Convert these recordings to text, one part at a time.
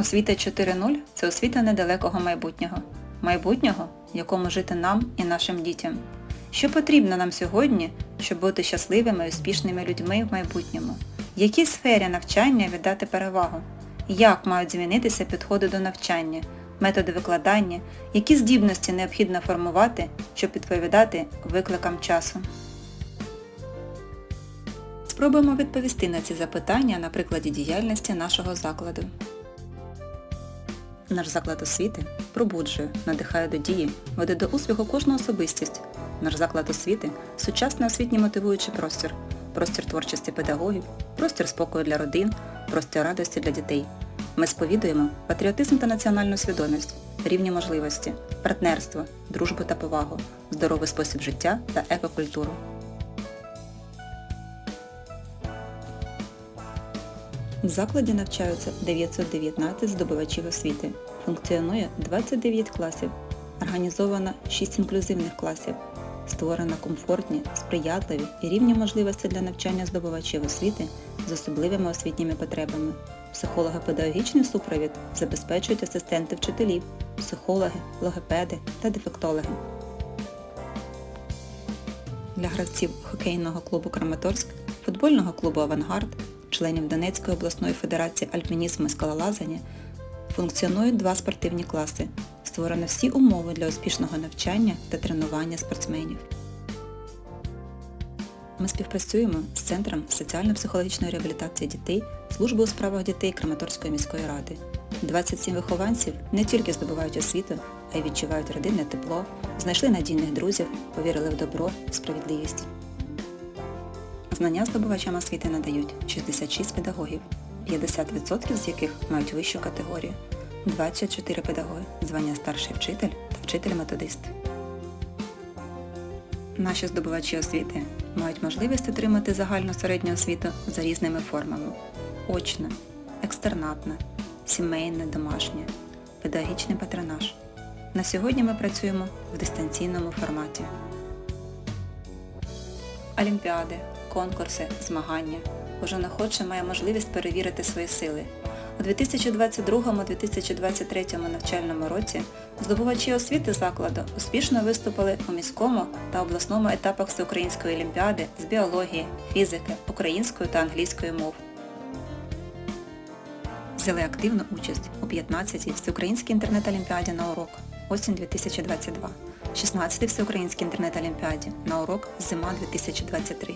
Освіта 4.0 – це освіта недалекого майбутнього. Майбутнього, якому жити нам і нашим дітям. Що потрібно нам сьогодні, щоб бути щасливими і успішними людьми в майбутньому? В якій сфері навчання віддати перевагу? Як мають змінитися підходи до навчання, методи викладання, які здібності необхідно формувати, щоб відповідати викликам часу? Спробуємо відповісти на ці запитання на прикладі діяльності нашого закладу. Наш заклад освіти пробуджує, надихає до дії, веде до успіху кожну особистість. Наш заклад освіти – сучасний освітній мотивуючий простір, простір творчості педагогів, простір спокою для родин, простір радості для дітей. Ми сповідуємо патріотизм та національну свідомість, рівні можливості, партнерство, дружбу та повагу, здоровий спосіб життя та екокультуру. В закладі навчаються 919 здобувачів освіти. Функціонує 29 класів. Організовано 6 інклюзивних класів. Створено комфортні, сприятливі і рівні можливості для навчання здобувачів освіти з особливими освітніми потребами. Психолого-педагогічний супровід забезпечують асистенти вчителів, психологи, логопеди та дефектологи. Для гравців хокейного клубу Краматорськ, футбольного клубу Авангард, членів Донецької обласної федерації альпінізму і скалолазання функціонують два спортивні класи. Створено всі умови для успішного навчання та тренування спортсменів. Ми співпрацюємо з Центром соціально-психологічної реабілітації дітей Служби у справах дітей Краматорської міської ради. 27 вихованців не тільки здобувають освіту, а й відчувають родинне тепло, знайшли надійних друзів, повірили в добро, в справедливість. Знання здобувачам освіти надають 66 педагогів, 50% з яких мають вищу категорію, 24 педагоги, звання старший вчитель та вчитель-методист. Наші здобувачі освіти мають можливість отримати загальну середню освіту за різними формами – очна, екстернатна, сімейна, домашня, педагогічний патронаж. На сьогодні ми працюємо в дистанційному форматі. Олімпіади, конкурси, змагання. Кожен охоче має можливість перевірити свої сили. У 2022-2023 навчальному році здобувачі освіти закладу успішно виступили у міському та обласному етапах Всеукраїнської олімпіади з біології, фізики, української та англійської мов. Взяли активну участь у 15-й Всеукраїнській інтернет-олімпіаді на урок осінь 2022, 16-й Всеукраїнській інтернет-олімпіаді на урок зима 2023.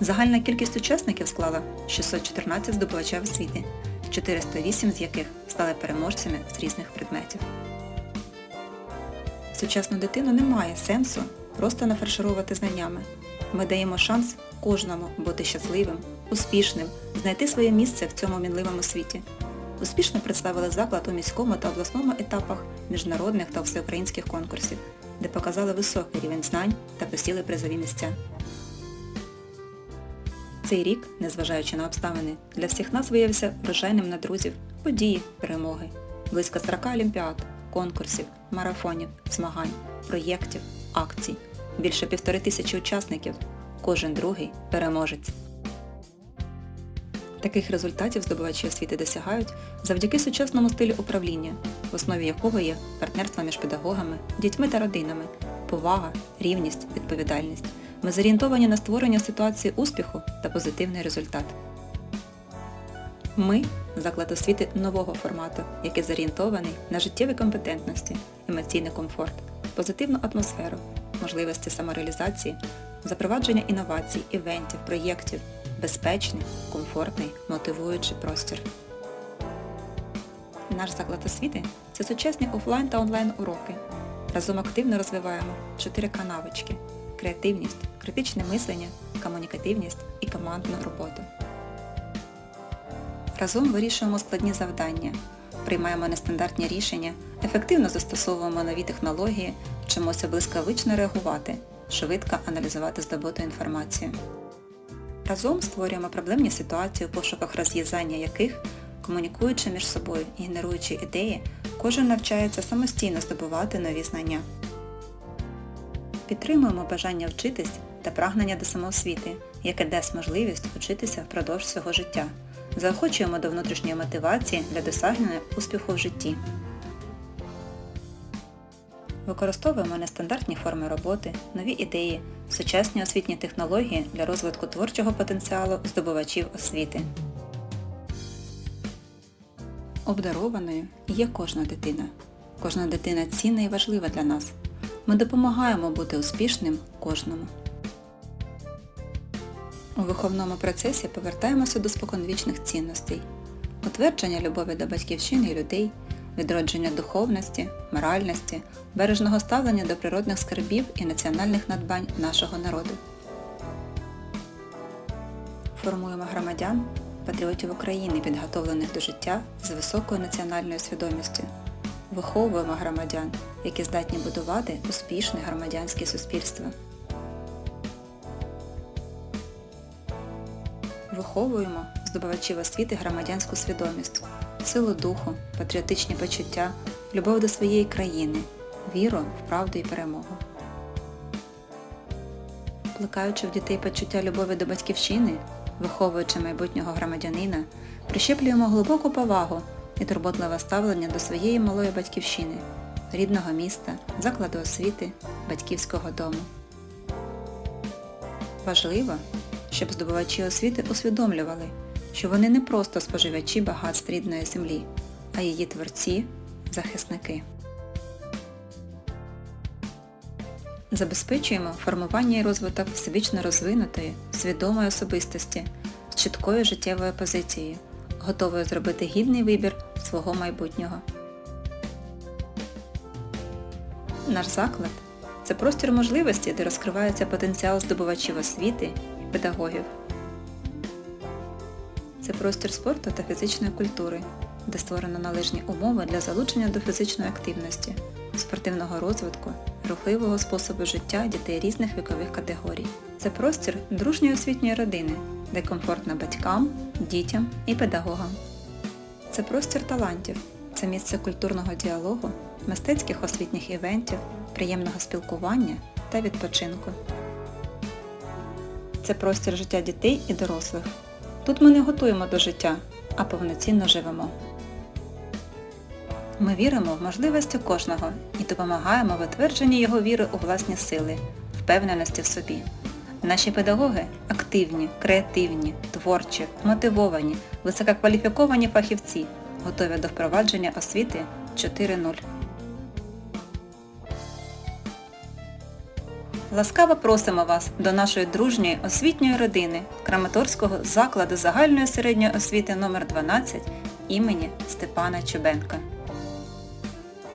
Загальна кількість учасників склала 614 здобувачів освіти, 408 з яких стали переможцями з різних предметів. Сучасну дитину немає сенсу просто нафарширувати знаннями. Ми даємо шанс кожному бути щасливим, успішним, знайти своє місце в цьому мінливому світі. Успішно представили заклад у міському та обласному етапах міжнародних та всеукраїнських конкурсів, де показали високий рівень знань та посіли призові місця. Цей рік, незважаючи на обставини, для всіх нас виявився врожайним на друзів, події, перемоги. Близько 40 олімпіад, конкурсів, марафонів, змагань, проєктів, акцій. Більше півтори тисячі учасників. Кожен другий переможець. Таких результатів здобувачі освіти досягають завдяки сучасному стилю управління, в основі якого є партнерство між педагогами, дітьми та родинами, повага, рівність, відповідальність. Ми зорієнтовані на створення ситуації успіху та позитивний результат. Ми – заклад освіти нового формату, який зорієнтований на життєві компетентності, емоційний комфорт, позитивну атмосферу, можливості самореалізації, запровадження інновацій, івентів, проєктів, безпечний, комфортний, мотивуючий простір. Наш заклад освіти – це сучасні офлайн та онлайн уроки. Разом активно розвиваємо 4К навички – креативність, критичне мислення, комунікативність і командну роботу. Разом вирішуємо складні завдання, приймаємо нестандартні рішення, ефективно застосовуємо нові технології, вчимося блискавично реагувати, швидко аналізувати здобуту інформацію. Разом створюємо проблемні ситуації у пошуках розв'язання яких, комунікуючи між собою і генеруючи ідеї, кожен навчається самостійно здобувати нові знання. Підтримуємо бажання вчитись та прагнення до самоосвіти, яке дасть можливість вчитися впродовж свого життя. заохочуємо до внутрішньої мотивації для досягнення успіху в житті. Використовуємо нестандартні форми роботи, нові ідеї, сучасні освітні технології для розвитку творчого потенціалу здобувачів освіти. Обдарованою є кожна дитина. Кожна дитина цінна і важлива для нас. Ми допомагаємо бути успішним кожному. У виховному процесі повертаємося до споконвічних цінностей, утвердження любові до батьківщини і людей, відродження духовності, моральності, бережного ставлення до природних скарбів і національних надбань нашого народу. Формуємо громадян, патріотів України, підготовлених до життя з високою національною свідомістю. Виховуємо громадян, які здатні будувати успішне громадянське суспільство. Виховуємо здобувачів освіти громадянську свідомість, силу духу, патріотичні почуття, любов до своєї країни, віру в правду і перемогу. Плекаючи в дітей почуття любові до батьківщини, виховуючи майбутнього громадянина, прищеплюємо глибоку повагу і турботливе ставлення до своєї малої батьківщини, рідного міста, закладу освіти, батьківського дому. Важливо, щоб здобувачі освіти усвідомлювали, що вони не просто споживачі багатств рідної землі, а її творці, захисники. Забезпечуємо формування і розвиток всебічно розвинутої, свідомої особистості з чіткою життєвою позицією, готовою зробити гідний вибір свого майбутнього. Наш заклад це простір можливості, де розкривається потенціал здобувачів освіти і педагогів. Це простір спорту та фізичної культури, де створено належні умови для залучення до фізичної активності, спортивного розвитку, рухливого способу життя дітей різних вікових категорій. Це простір дружньої освітньої родини, де комфортно батькам, дітям і педагогам. Це простір талантів, це місце культурного діалогу, мистецьких освітніх івентів, приємного спілкування та відпочинку. Це простір життя дітей і дорослих. Тут ми не готуємо до життя, а повноцінно живемо. Ми віримо в можливості кожного і допомагаємо в утвердженні його віри у власні сили, впевненості в собі. Наші педагоги активні, креативні, творчі, мотивовані, висококваліфіковані фахівці, готові до впровадження освіти 4.0. Ласкаво просимо вас до нашої дружньої освітньої родини Краматорського закладу загальної середньої освіти номер 12 імені Степана Чубенка.